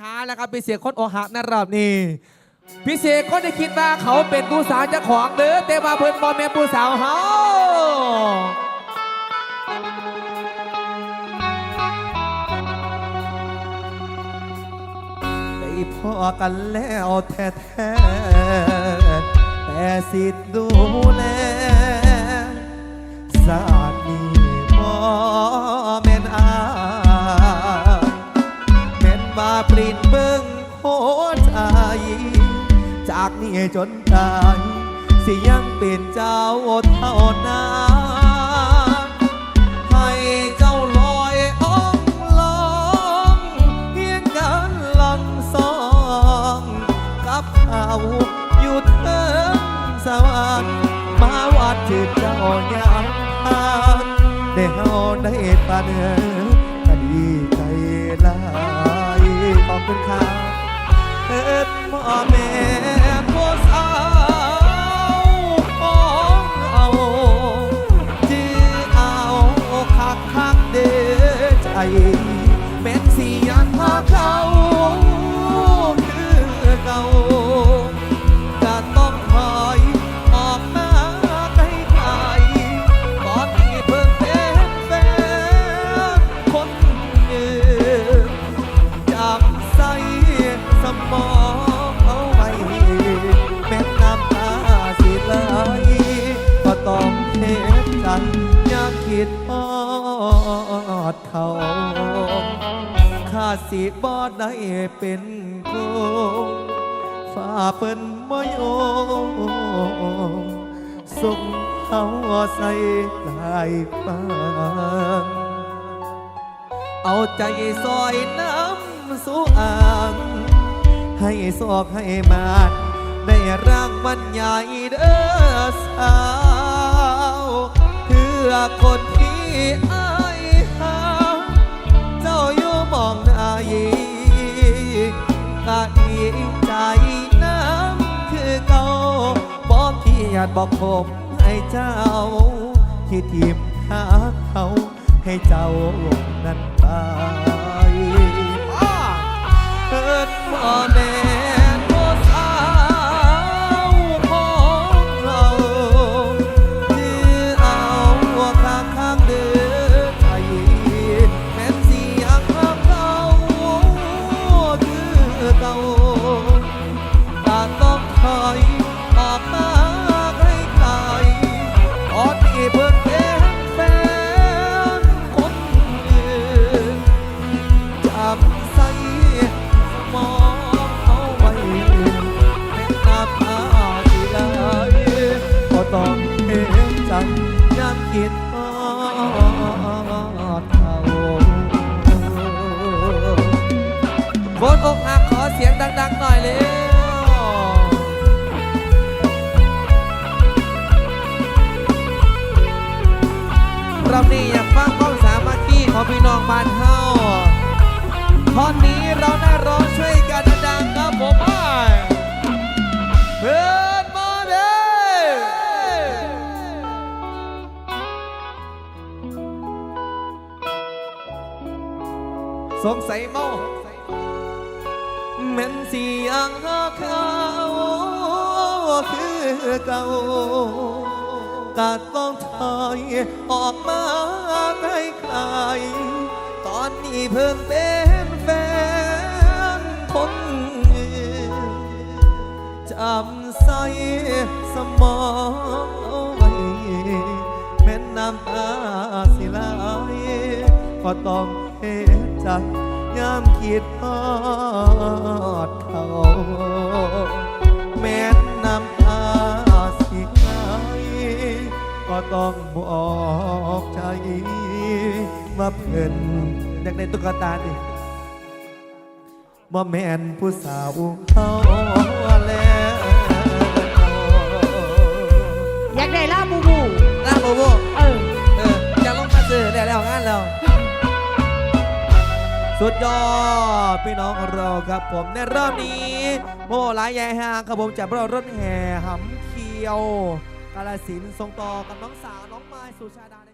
ช้าๆนะครับเป็นเสียงคนโอหักนะรอบนี้พี่เสกก็ได้คิดว่าเขาเป็นผู้สาวเจ้าของเด้อแต่ว่าเพิ่นบอแม่นผู้สาวเฮาได้พอกันแล้วแท้ๆแต่สิทธิ์ดูแลสาด ปรินเบิ่งโคใจ จากนี้จนตายสิยังเป็นเจ้าเท่านั้นให้เจ้าลอยอ้องลองเพียงกันลังสอง กับเขาอยู่เทิงสวรรค์มาวัดจิตเจ้าอย่างทางได้เฮาได้ปานเออดีใจหลา อบคุณครับเอิดพ่อแม่ผู้ ดทอดเขาข้าสิบ่ได้เป็นโคงฝ่าเปิ้นบ่ยอมส่งเขาใส่ลายฟังเอาใจซอยน้ำสู่อ่างให้ศอกให้มานได้ร่างมันใหญ่เด้อสาวเพื่อคน อายหาเจ้าอยู่มองหน้ายีกะดีใจน้ำคือเก่าบอกเกียากบอกผมให้เจ้า ที่ทิมหาเขาให้เจ้านั้นไป คือเก่ต้องคอยออกมาไกลไกลตอนนี้เพิ่งเป็นแฟนคนอื่นจับใส่มองเอาไว้เป็นน้ำตาที่ไหลก็ต้องเห็นใจยามคิดทอดเขาคน รอบนี้อยากฟังความสามัคคีของพี่น้องบ้านเฮาตอนนี้เราได้ร้องช่วยกันดังครับผมไปเพื่อนมาเด้สงสัยเมาแม่นสียงเขาคือเก่า ก็ต้องถอยออกมาไกลไกลๆตอนนี้เพิ่งเป็นแฟนคนอื่นจำใส่สมองเอาไว้แม้นน้ำตาสิไหลก็ต้องเห็นใจยามคิดทอดเขา ต้องบอกใจว่าเพิ่นอยากได้ตุ๊กตาดิว่าแม่นผู้สาวเขาแล้ว อยากได้ลาบูบู ลาโบโบเออ เออจะลงมาซื้อแล้วแล้วงานแล้ว สุดยอดพี่น้องของเราครับผมในรอบนี้ โมหลายใหญ่ห่างครับผมจากเรารถแห่หำเคียว กาลสินส่งต่อกับน้องสาวน้องไม้สุชาดา